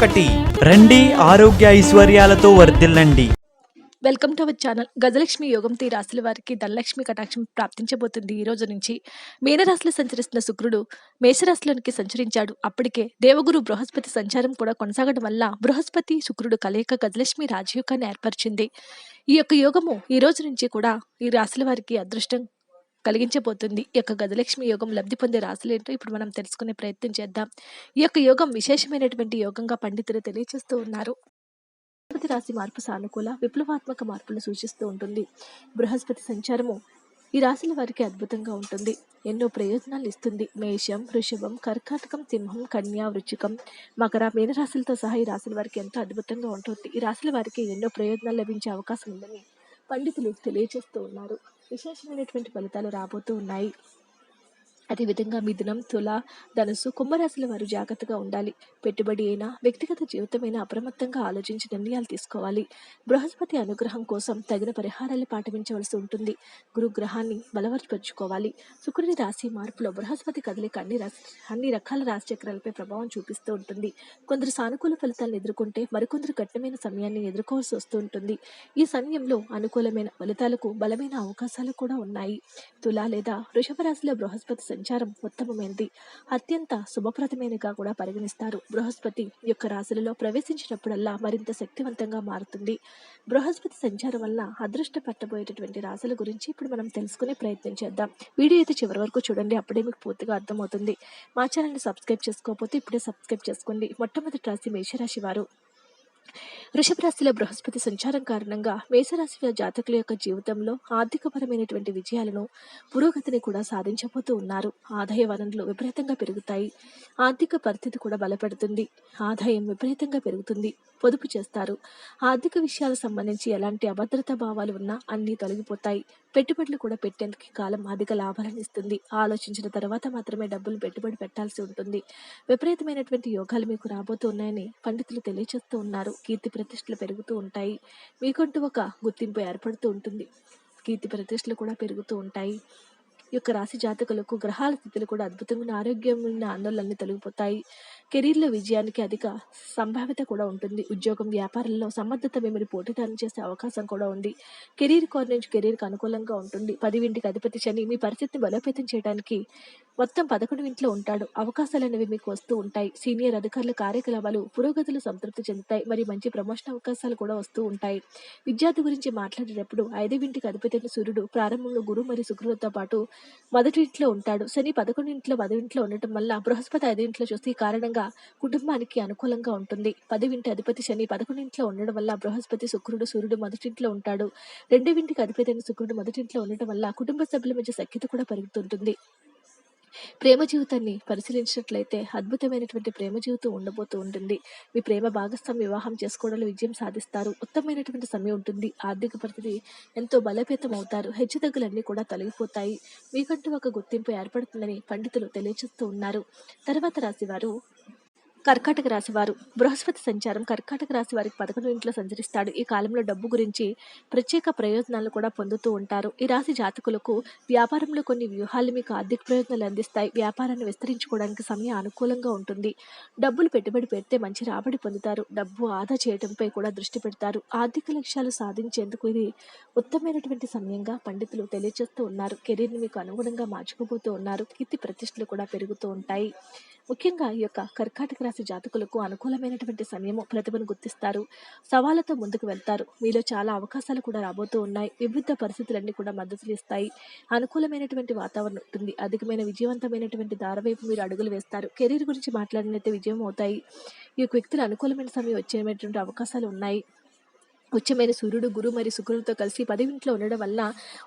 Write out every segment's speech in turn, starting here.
ఒకటి. రండి ఆరోగ్య ఐశ్వర్యాలతో వర్ధిల్లండి. Welcome to our channel. Gajalakshmi యోగం తీ రాశుల వారికి ధనలక్ష్మి కటాక్షం ప్రాప్తించబోతుంది ఈ రోజు నుంచి. మీనరాశిలో సంచరిస్తున్న శుక్రుడు మేషరాశిలోనికి సంచరించాడు. అప్పటికే దేవగురు బృహస్పతి సంచారం కూడా కొనసాగడం వల్ల బృహస్పతి శుక్రుడు కలయిక గజలక్ష్మి రాజయోగాన్ని ఏర్పరిచింది. ఈ యొక్క యోగము ఈ రోజు నుంచి కూడా ఈ రాశుల వారికి అదృష్టం కలిగించబోతుంది. ఈ యొక్క గజలక్ష్మి యోగం లబ్ధి పొందే రాశులు ఏంటో ఇప్పుడు మనం తెలుసుకునే ప్రయత్నం చేద్దాం. ఈ యొక్క యోగం విశేషమైనటువంటి యోగంగా పండితులు తెలియజేస్తూ ఉన్నారు. బృహస్పతి రాశి మార్పు సానుకూల విప్లవాత్మక మార్పులు సూచిస్తూ ఉంటుంది. బృహస్పతి సంచారము ఈ రాశుల వారికి అద్భుతంగా ఉంటుంది. ఎన్నో ప్రయోజనాలు ఇస్తుంది. మేషం వృషభం కర్కాటకం సింహం కన్యా వృచ్చికం మకర మీనరాశులతో సహా ఈ రాశుల వారికి ఎంతో అద్భుతంగా ఉంటుంది. ఈ రాశుల వారికి ఎన్నో ప్రయోజనాలు లభించే అవకాశం ఉందని పండితులు తెలియజేస్తూ ఉన్నారు. విశేషమైనటువంటి ఫలితాలు రాబోతూ ఉన్నాయి. అదేవిధంగా మిథునం తుల ధనుసు కుంభరాశుల వారు జాగ్రత్తగా ఉండాలి. పెట్టుబడి అయినా వ్యక్తిగత జీవితమైనా అప్రమత్తంగా ఆలోచించి నిర్ణయాలు తీసుకోవాలి. బృహస్పతి అనుగ్రహం కోసం తగిన పరిహారాలు పాటించవలసి ఉంటుంది. గురుగ్రహాన్ని బలవర్చపరుచుకోవాలి శుక్రుని రాశి మార్పులో బృహస్పతి కదలిక అన్ని రాశి అన్ని రకాల రాశి చక్రాలపై ప్రభావం చూపిస్తూ ఉంటుంది. కొందరు సానుకూల ఫలితాలను ఎదుర్కొంటే మరికొందరు కఠినమైన సమయాన్ని ఎదుర్కోవాల్సి వస్తూ ఉంటుంది. ఈ సమయంలో అనుకూలమైన ఫలితాలకు బలమైన అవకాశాలు కూడా ఉన్నాయి. తుల లేదా వృషభ రాశిలో బృహస్పతి సంచారం ఉత్తమమైనది అత్యంత శుభప్రదమైనగా కూడా పరిగణిస్తారు. బృహస్పతి యొక్క రాశులలో ప్రవేశించినప్పుడల్లా మరింత శక్తివంతంగా మారుతుంది. బృహస్పతి సంచారం వల్ల అదృష్ట పట్టబోయేటటువంటి రాశుల గురించి ఇప్పుడు మనం తెలుసుకునే ప్రయత్నం చేద్దాం. వీడియో అయితే చివరి వరకు చూడండి. అప్పుడే మీకు పూర్తిగా అర్థమవుతుంది. మా ఛానల్ని సబ్స్క్రైబ్ చేసుకోకపోతే ఇప్పుడే సబ్స్క్రైబ్ చేసుకోండి. మొట్టమొదటి రాశి మేషరాశి వారు. వృషభ రాశిలో బృహస్పతి సంచారం కారణంగా మేషరాశి జాతకుల యొక్క జీవితంలో ఆర్థికపరమైనటువంటి విజయాలను పురోగతిని కూడా సాధించబోతూ ఉన్నారు. ఆదాయ వనరులు విపరీతంగా పెరుగుతాయి. ఆర్థిక పరిస్థితి కూడా బలపడుతుంది. ఆదాయం విపరీతంగా పెరుగుతుంది. పొదుపు చేస్తారు. ఆర్థిక విషయాలకు సంబంధించి ఎలాంటి అభద్రతా భావాలు ఉన్నా అన్నీ తొలగిపోతాయి. పెట్టుబడులు కూడా పెట్టేందుకు కాలం అధిక లాభాలను ఇస్తుంది. ఆలోచించిన తర్వాత మాత్రమే డబ్బులు పెట్టుబడి పెట్టాల్సి ఉంటుంది. విపరీతమైనటువంటి యోగాలు మీకు రాబోతున్నాయని పండితులు తెలియజేస్తూ ఉన్నారు. కీర్తి ప్రతిష్టలు పెరుగుతూ ఉంటాయి. మీకంటూ ఒక గుర్తింపు ఏర్పడుతూ ఉంటుంది. కీర్తి ప్రతిష్టలు కూడా పెరుగుతూ ఉంటాయి. ఈ యొక్క రాశి జాతకులకు గ్రహాల స్థితులు కూడా అద్భుతమైన ఆరోగ్యమైన ఆందోళనలు తొలగిపోతాయి. కెరీర్లో విజయానికి అధిక సంభావ్యత కూడా ఉంటుంది. ఉద్యోగం వ్యాపారంలో సమర్థత మిమ్మల్ని పోటీదారం చేసే అవకాశం కూడా ఉంది. కెరీర్ కోర్ నుంచి కెరీర్కి అనుకూలంగా ఉంటుంది. పదివింటికి అధిపతి శని మీ పరిస్థితిని బలోపేతం చేయడానికి మొత్తం పదకొండు ఇంట్లో ఉంటాడు. అవకాశాలు అనేవి మీకు వస్తూ ఉంటాయి. సీనియర్ అధికారుల కార్యకలాపాలు పురోగతులు సంతృప్తి చెందుతాయి. మరి మంచి ప్రమోషన్ అవకాశాలు కూడా వస్తూ ఉంటాయి. విద్యార్థి గురించి మాట్లాడేటప్పుడు ఐదవింటికి అధిపతి సూర్యుడు ప్రారంభంలో గురు మరియు శుక్రులతో పాటు మొదటి ఇంట్లో ఉంటాడు. శని పదకొండు ఇంట్లో పదవింట్లో ఉండటం వల్ల బృహస్పతి ఐదింట్లో చూస్తే కారణంగా కుటుంబానికి అనుకూలంగా ఉంటుంది. పదివింటి అధిపతి శని పదకొండింట్లో ఉండడం వల్ల బృహస్పతి శుక్రుడు సూర్యుడు మొదటింట్లో ఉంటాడు. రెండవింటికి అధిపతి శుక్రుడు మొదటింట్లో ఉండటం వల్ల కుటుంబ సభ్యుల మధ్య సఖ్యత కూడా పెరుగుతుంటుంది. ప్రేమ జీవితాన్ని పరిశీలించినట్లయితే అద్భుతమైనటువంటి ప్రేమ జీవితం ఉండబోతూ ఉంటుంది. మీ ప్రేమ భాగస్వామి వివాహం చేసుకోవడంలో విజయం సాధిస్తారు. ఉత్తమమైనటువంటి సమయం ఉంటుంది. ఆర్థిక పరిస్థితి ఎంతో బలోపేతం అవుతారు హెచ్చుతగ్గులన్నీ కూడా తొలగిపోతాయి. మీకంటూ ఒక గుర్తింపు ఏర్పడుతుందని పండితులు తెలియజేస్తూ ఉన్నారు. తర్వాత రాశివారు కర్కాటక రాశి వారు బృహస్పతి సంచారం కర్కాటక రాశి వారికి పదకొండు ఇంట్లో సంచరిస్తాడు. ఈ కాలంలో డబ్బు గురించి ప్రత్యేక ప్రయోజనాలు కూడా పొందుతూ ఉంటారు. ఈ రాశి జాతకులకు వ్యాపారంలో కొన్ని వ్యూహాలు మీకు ఆర్థిక ప్రయోజనాలు అందిస్తాయి. వ్యాపారాన్ని విస్తరించుకోవడానికి సమయం అనుకూలంగా ఉంటుంది. డబ్బులు పెట్టుబడి పెడితే మంచి రాబడి పొందుతారు. డబ్బు ఆదా చేయడంపై కూడా దృష్టి పెడతారు. ఆర్థిక లక్ష్యాలు సాధించేందుకు ఇది ఉత్తమైనటువంటి సమయంగా పండితులు తెలియజేస్తూ ఉన్నారు. కెరీర్ని మీకు అనుగుణంగా మార్చుకోబోతూ ఉన్నారు. కీర్తి ప్రతిష్టలు కూడా పెరుగుతూ ఉంటాయి. ముఖ్యంగా ఈ యొక్క కర్కాటక రాశి జాతకులకు అనుకూలమైనటువంటి సమయము ప్రతిభను గుర్తిస్తారు. సవాళ్ళతో ముందుకు వెళ్తారు. మీలో చాలా అవకాశాలు కూడా రాబోతూ ఉన్నాయి. వివిధ పరిస్థితులన్నీ కూడా మద్దతులు ఇస్తాయి అనుకూలమైనటువంటి వాతావరణం ఉంటుంది. అధికమైన విజయవంతమైనటువంటి దారవైపు మీరు అడుగులు వేస్తారు. కెరీర్ గురించి మాట్లాడినైతే విజయం అవుతాయి. ఈ యొక్క వ్యక్తులు అనుకూలమైన సమయం వచ్చేటువంటి అవకాశాలు ఉన్నాయి. ఉచ్చమైన సూర్యుడు గురు మరియు శుక్రులతో కలిసి పదివింట్లో ఉండడం వల్ల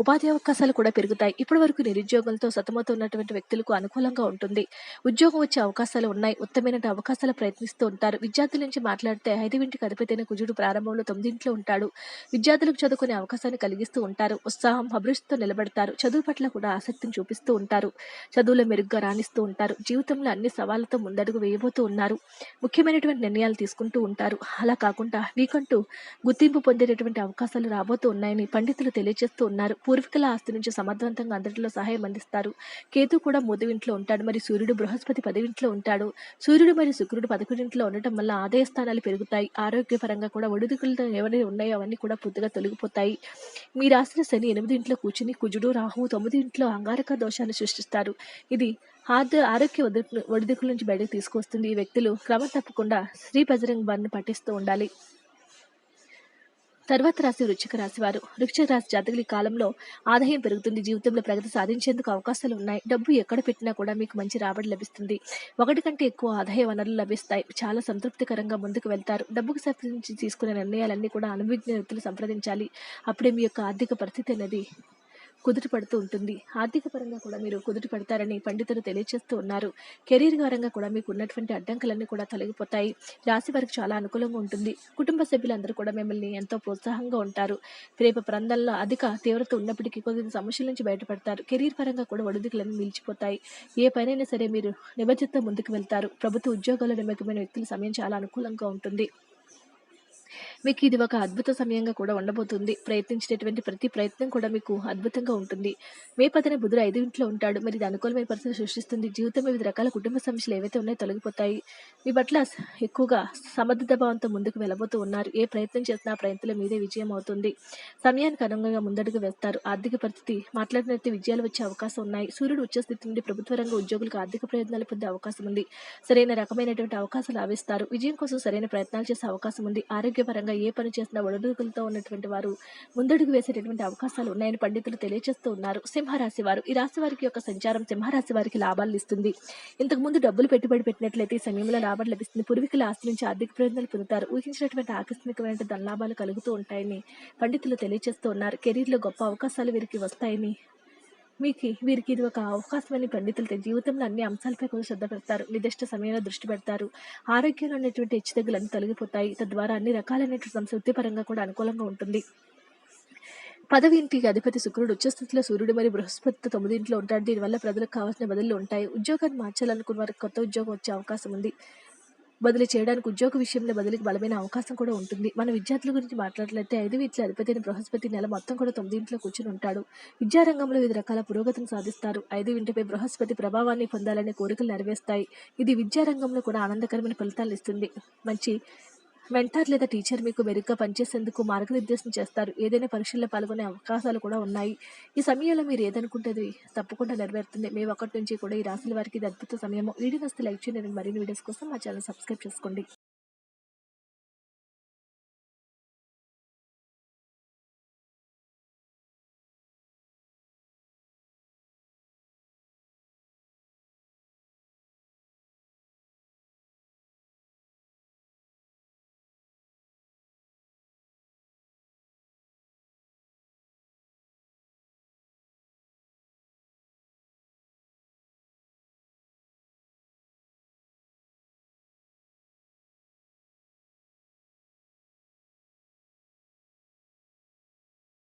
ఉపాధి అవకాశాలు కూడా పెరుగుతాయి. ఇప్పటి వరకు నిరుద్యోగంతో సతమతం ఉన్నటువంటి వ్యక్తులకు అనుకూలంగా ఉంటుంది. ఉద్యోగం వచ్చే అవకాశాలు ఉన్నాయి. ఉత్తమైన అవకాశాలు ప్రయత్నిస్తూ ఉంటారు. విద్యార్థుల నుంచి మాట్లాడితే ఐదువింటికి అధిపతైన కుజుడు ప్రారంభంలో తొమ్మిదింట్లో ఉంటాడు. విద్యార్థులకు చదువుకునే అవకాశాన్ని కలిగిస్తూ ఉంటారు. ఉత్సాహం అభిరుచితో నిలబడతారు. చదువు పట్ల కూడా ఆసక్తిని చూపిస్తూ ఉంటారు. చదువులో మెరుగ్గా రాణిస్తూ ఉంటారు. జీవితంలో అన్ని సవాళ్ళతో ముందడుగు వేయబోతూ ఉన్నారు. ముఖ్యమైనటువంటి నిర్ణయాలు తీసుకుంటూ ఉంటారు. అలా కాకుండా వీకంటూ గుర్తి గుర్తింపు పొందేటటువంటి అవకాశాలు రాబోతూ ఉన్నాయని పండితులు తెలియజేస్తూ ఉన్నారు. పూర్వీకుల ఆస్తి నుంచి సమర్థవంతంగా అందరిలో సహాయం అందిస్తారు. కేతు కూడా మూడవింట్లో ఉంటాడు మరి సూర్యుడు బృహస్పతి పదివింట్లో ఉంటాడు. సూర్యుడు మరియు శుక్రుడు పదకొండింట్లో ఉండటం వల్ల ఆదాయ స్థానాలు పెరుగుతాయి. ఆరోగ్యపరంగా కూడా ఒడిదుకులతో ఎవరి ఉన్నాయో అవన్నీ కూడా పూర్తిగా తొలగిపోతాయి. మీ రాసిన శని ఎనిమిది ఇంట్లో కూర్చుని కుజుడు రాహువు తొమ్మిది ఇంట్లో అంగారక దోషాన్ని సృష్టిస్తారు. ఇది ఆద ఆరోగ్య ఒడిదుకుల నుంచి బయటకు తీసుకొస్తుంది ఈ వ్యక్తులు క్రమం తప్పకుండా శ్రీ బజరంగ్ బారిని పఠిస్తూ ఉండాలి. తర్వాత రాశి రుచిక రాశి వారు. వృశ్చిక రాశి జాతకుల కాలంలో ఆదాయం పెరుగుతుంది. జీవితంలో ప్రగతి సాధించేందుకు అవకాశాలు ఉన్నాయి. డబ్బు ఎక్కడ పెట్టినా కూడా మీకు మంచి రాబడి లభిస్తుంది. ఒకటి కంటే ఎక్కువ ఆదాయ వనరులు లభిస్తాయి. చాలా సంతృప్తికరంగా ముందుకు వెళ్తారు. డబ్బుకు సంబంధించి తీసుకునే నిర్ణయాలన్నీ కూడా అనుభవజ్ఞ వ్యక్తులు సంప్రదించాలి. అప్పుడే మీ యొక్క ఆర్థిక పరిస్థితి అనేది కుదుటి పడుతూ ఉంటుంది. ఆర్థిక పరంగా కూడా మీరు కుదుటి పడతారని పండితులు తెలియజేస్తూ ఉన్నారు. కెరీర్ పరంగా కూడా మీకు ఉన్నటువంటి అడ్డంకులన్నీ కూడా తొలగిపోతాయి. రాశి వారికి చాలా అనుకూలంగా ఉంటుంది. కుటుంబ సభ్యులందరూ కూడా మిమ్మల్ని ఎంతో ప్రోత్సాహంగా ఉంటారు. రేపు ప్రాంతాల్లో అధిక తీవ్రత ఉన్నప్పటికీ కొద్ది సమస్యల నుంచి బయటపడతారు. కెరీర్ పరంగా కూడా ఒడిదుకులను నిలిచిపోతాయి. ఏ పనైనా సరే మీరు నిబద్ధతతో ముందుకు వెళ్తారు. ప్రభుత్వ ఉద్యోగాల్లో నిమగ్నమైన వ్యక్తుల సమయం చాలా అనుకూలంగా ఉంటుంది. మీకు ఇది ఒక అద్భుత సమయంగా కూడా ఉండబోతుంది. ప్రయత్నించేటటువంటి ప్రతి ప్రయత్నం కూడా మీకు అద్భుతంగా ఉంటుంది. మే పదిన బుధుడు ఐదు ఇంట్లో ఉంటాడు. మరి ఇది అనుకూలమైన పరిస్థితి సృష్టిస్తుంది. జీవితం వివిధ రకాల కుటుంబ సమస్యలు ఏవైతే ఉన్నాయో తొలగిపోతాయి. మీ పట్ల ఎక్కువగా సమర్థత భావంతో ముందుకు వెళ్ళబోతూ ఉన్నారు. ఏ ప్రయత్నం చేసినా ప్రయత్నం మీదే విజయం అవుతుంది. సమయానికి అనుగుణంగా ముందడుగు వేస్తారు. ఆర్థిక పరిస్థితి మాట్లాడినట్టు విజయాలు వచ్చే అవకాశం ఉన్నాయి. సూర్యుడు ఉచ్చ స్థితి నుండి ప్రభుత్వ రంగ ఉద్యోగులకు ఆర్థిక ప్రయోజనాలు పొందే అవకాశం ఉంది. సరైన రకమైనటువంటి అవకాశాలు ఆవిస్తారు. విజయం కోసం సరైన ప్రయత్నాలు చేసే అవకాశం ఉంది. ఆరోగ్యపరంగా ఏ పని చేసినా ఒడిదుడుకులతో ఉన్నటువంటి వారు ముందడుగు వేసేటటువంటి అవకాశాలు ఉన్నాయని పండితులు తెలియజేస్తూ ఉన్నారు. సింహరాశి వారు ఈ రాశి వారికి యొక్క సంచారం సింహరాశి వారికి లాభాలు ఇస్తుంది. ఇంతకు ముందు డబ్బులు పెట్టుబడి పెట్టినట్లయితే ఈ సమయంలో లాభాలు లభిస్తుంది. పూర్వీకుల ఆస్తి నుంచి ఆర్థిక ప్రయోజనాలు పొందుతారు. ఊహించినటువంటి ఆకస్మికమైన ధనలాభాలు కలుగుతూ ఉంటాయని పండితులు తెలియజేస్తూ ఉన్నారు. కెరీర్లో గొప్ప అవకాశాలు వీరికి వస్తాయని మీకు వీరికి ఇది ఒక అవకాశమని పండితులు జీవితంలో అన్ని అంశాలపై కొంచెం శ్రద్ధ పెడతారు. నిర్దిష్ట సమయంలో దృష్టి పెడతారు. ఆరోగ్యంలో ఉన్నటువంటి హెచ్చుతగ్గులన్నీ తొలగిపోతాయి. తద్వారా అన్ని రకాలైనటువంటి సంస్థ వృత్తిపరంగా కూడా అనుకూలంగా ఉంటుంది. పదవి ఇంటికి అధిపతి శుక్రుడు ఉచ్చస్థితిలో సూర్యుడు మరియు బృహస్పతి తొమ్మిదింట్లో ఉంటాడు దీనివల్ల ప్రజలకు కావాల్సిన బదులు ఉంటాయి. ఉద్యోగాన్ని మార్చాలనుకున్న వారికి కొత్త ఉద్యోగం వచ్చే అవకాశం ఉంది. బదిలీ చేయడానికి ఉద్యోగ విషయంలో బదిలీకి బలమైన అవకాశం కూడా ఉంటుంది. మన విద్యార్థుల గురించి మాట్లాడలేతే ఐదు వీటిలో అధిపతి అయిన బృహస్పతి నెల మొత్తం కూడా తొమ్మిదింట్లో కూర్చుని ఉంటాడు. విద్యారంగంలో వివిధ రకాల పురోగతిని సాధిస్తారు. ఐదు ఇంటిపై బృహస్పతి ప్రభావాన్ని పొందాలనే కోరికలు నెరవేరుస్తాయి. ఇది విద్యారంగంలో కూడా ఆనందకరమైన ఫలితాలు ఇస్తుంది. మంచి మెంటార్ లేదా టీచర్ మీకు మెరుగ్గా పనిచేసేందుకు మార్గనిర్దేశం చేస్తారు. ఏదైనా పరీక్షల్లో పాల్గొనే అవకాశాలు కూడా ఉన్నాయి. ఈ సమయంలో మీరు ఏదనుకుంటే తప్పకుండా నెరవేరుతుంది. మేము ఒకటి నుంచి కూడా ఈ రాశుల వారికి ఇది అద్భుత సమయము. వీడియో వస్తే లైక్ చేయండి. మరిన్ని వీడియోస్ కోసం మా ఛానల్ సబ్స్క్రైబ్ చేసుకోండి.